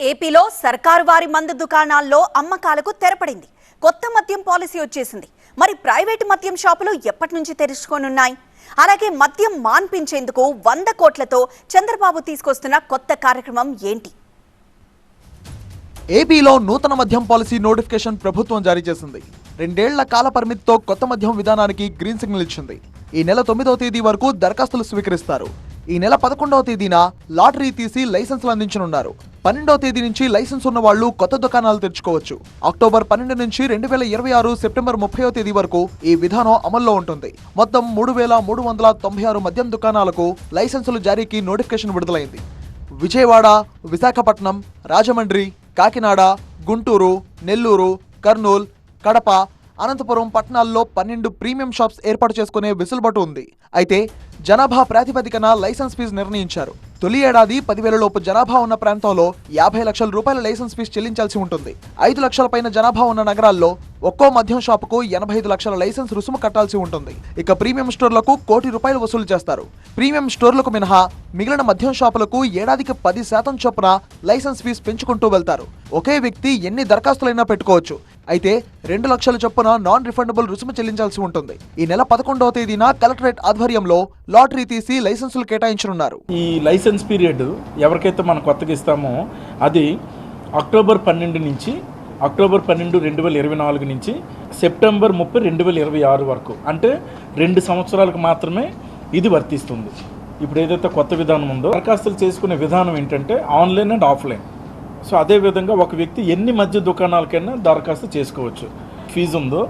ఏపీలో సర్కారు వారి మందు దుకాణాల్లో అమ్మకాలకు తెరపడింది. కొత్త మద్యం పాలసీ వచ్చేసింది. మరి ప్రైవేటు మద్యం షాపులు ఎప్పటి నుంచి తెరుచుకోనున్నాయి? అలాగే మద్యం మాన్పించేందుకు వంద కోట్లతో చంద్రబాబు తీసుకొస్తున్న కొత్త కార్యక్రమం ఏంటి? ఏపీలో నూతన మద్యం పాలసీ నోటిఫికేషన్ ప్రభుత్వం జారీ చేసింది. రెండేళ్ళ కాల పరిమితితో కొత్త మద్యం విధానానికి గ్రీన్ సిగ్నల్ ఇచ్చింది. ఈ నెల తొమ్మిదవ తేదీ వరకు దరఖాస్తులు స్వీకరిస్తారు. ఈ నెల పదకొండవ తేదీన లాటరీ తీసి లైసెన్సులు అందించనున్నారు. పన్నెండవ తేదీ నుంచి లైసెన్స్ ఉన్న వాళ్ళు కొత్త దుకాణాలు తెరుచుకోవచ్చు. అక్టోబర్ పన్నెండు నుంచి రెండు వేల ఇరవై ఆరు సెప్టెంబర్ ముప్పై తేదీ వరకు ఈ విధానం అమల్లో ఉంటుంది. మొత్తం మూడు వేల మూడు వందల తొంభై ఆరు మద్యం దుకాణాలకు లైసెన్సులు జారీకి నోటిఫికేషన్ విడుదలైంది. విజయవాడ విశాఖపట్నం రాజమండ్రి కాకినాడ గుంటూరు నెల్లూరు కర్నూల్ కడప అనంతపురం పట్టణాల్లో పన్నెండు ప్రీమియం షాప్స్ ఏర్పాటు చేసుకునే వెసులుబాటు ఉంది. అయితే జనాభా ప్రాతిపదికన లైసెన్స్ ఫీజు నిర్ణయించారు. తొలి ఏడాది పదివేల లోపు జనాభా ఉన్న ప్రాంతంలో యాభై లక్షల రూపాయల లైసెన్స్ ఫీజు చెల్లించాల్సి ఉంటుంది. ఐదు లక్షల పైన జనాభా ఉన్న నగరాల్లో ఒక్కో మద్యం షాపుకు ఎనభై ఐదు లక్షల లైసెన్స్ రుసుము కట్టాల్సి ఉంటుంది. ఇక ప్రీమియం స్టోర్లకు కోటి రూపాయలు వసూలు చేస్తారు. ప్రీమియం స్టోర్లకు మినహా మిగిలిన మద్యం షాపులకు ఏడాదికి పది శాతం చొప్పున లైసెన్స్ ఫీజు పెంచుకుంటూ వెళ్తారు. ఒకే వ్యక్తి ఎన్ని దరఖాస్తులైనా పెట్టుకోవచ్చు. అయితే రెండు లక్షల చొప్పున నాన్ రిఫండబుల్ రుసుము చెల్లించాల్సి ఉంటుంది. ఈ నెల పదకొండవ తేదీన కలెక్టరేట్ ఆధ్వర్యంలో లాటరీ తీసి లైసెన్సులు కేటాయించనున్నారు. ఈ లైసెన్స్ పీరియడ్ ఎవరికైతే మనం కొత్తగా ఇస్తామో అది అక్టోబర్ పన్నెండు నుంచి అక్టోబర్ పన్నెండు రెండు వేల ఇరవై నాలుగు నుంచి సెప్టెంబర్ ముప్పై రెండు వేల ఇరవై ఆరు వరకు. అంటే రెండు సంవత్సరాలకు మాత్రమే ఇది వర్తిస్తుంది. ఇప్పుడు ఏదైతే కొత్త విధానం ఉందో దరఖాస్తులు చేసుకునే విధానం ఏంటంటే ఆన్లైన్ అండ్ ఆఫ్లైన్. సో అదే విధంగా ఒక వ్యక్తి ఎన్ని మధ్య దుకాణాలకైనా దరఖాస్తు చేసుకోవచ్చు. ఫీజు ఉందో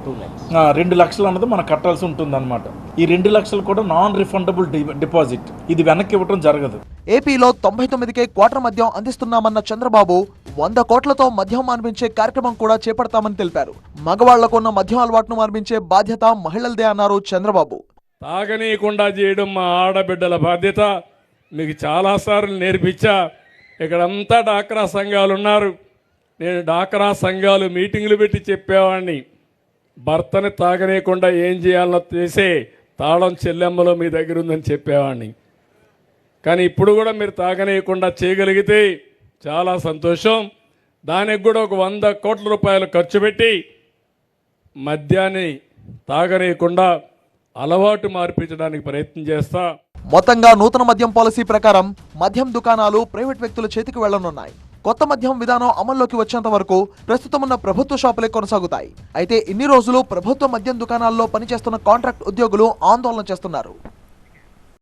రెండు లక్షలు అన్నది మనం కట్టాల్సి ఉంటుంది ఈ రెండు లక్షలు కూడా నాన్ రిఫండబుల్ డిపాజిట్ ఇది వెనక్కి ఇవ్వడం జరగదు. ఏపీలో తొంభై తొమ్మిదికే క్వార్టర్ మద్యం అందిస్తున్నామన్న చంద్రబాబు వంద కోట్లతో మద్యం మాన్పించే కార్యక్రమం కూడా చేపడతామని తెలిపారు. మగవాళ్ళకున్న మద్యం అలవాటును మాన్పించే బాధ్యత మహిళలదే అన్నారు చంద్రబాబు. తాగనీయకుండా చేయడం మా ఆడబిడ్డల బాధ్యత. మీకు చాలాసార్లు నేర్పించా. ఇక్కడంతా డాక్రా సంఘాలు ఉన్నారు నేను డాక్రా సంఘాలు మీటింగులు పెట్టి చెప్పేవాడిని భర్తని తాగనీయకుండా ఏం చేయాలో చేసే తాళం చెల్లెమ్మలో మీ దగ్గర ఉందని చెప్పేవాడిని కానీ ఇప్పుడు కూడా మీరు తాగనీయకుండా చేయగలిగితే చాలా సంతోషం. దానికి కూడా ఒక వంద కోట్ల రూపాయలు ఖర్చు పెట్టి మద్యాన్ని తాగనీయకుండా అలవాటు మార్పించడానికి ప్రయత్నం చేస్తా. మొత్తంగా నూతన మద్యం పాలసీ ప్రకారం మద్యం దుకాణాలు ప్రైవేట్ వ్యక్తుల చేతికి వెళ్ళనున్నాయి. కొత్త మద్యం విధానం అమల్లోకి వచ్చేంత వరకు ప్రస్తుతం ఉన్న ప్రభుత్వ షాపులే కొనసాగుతాయి. అయితే ఇన్ని రోజులు ప్రభుత్వ మద్యం దుకాణాల్లో పనిచేస్తున్న కాంట్రాక్ట్ ఉద్యోగులు ఆందోళన చేస్తున్నారు.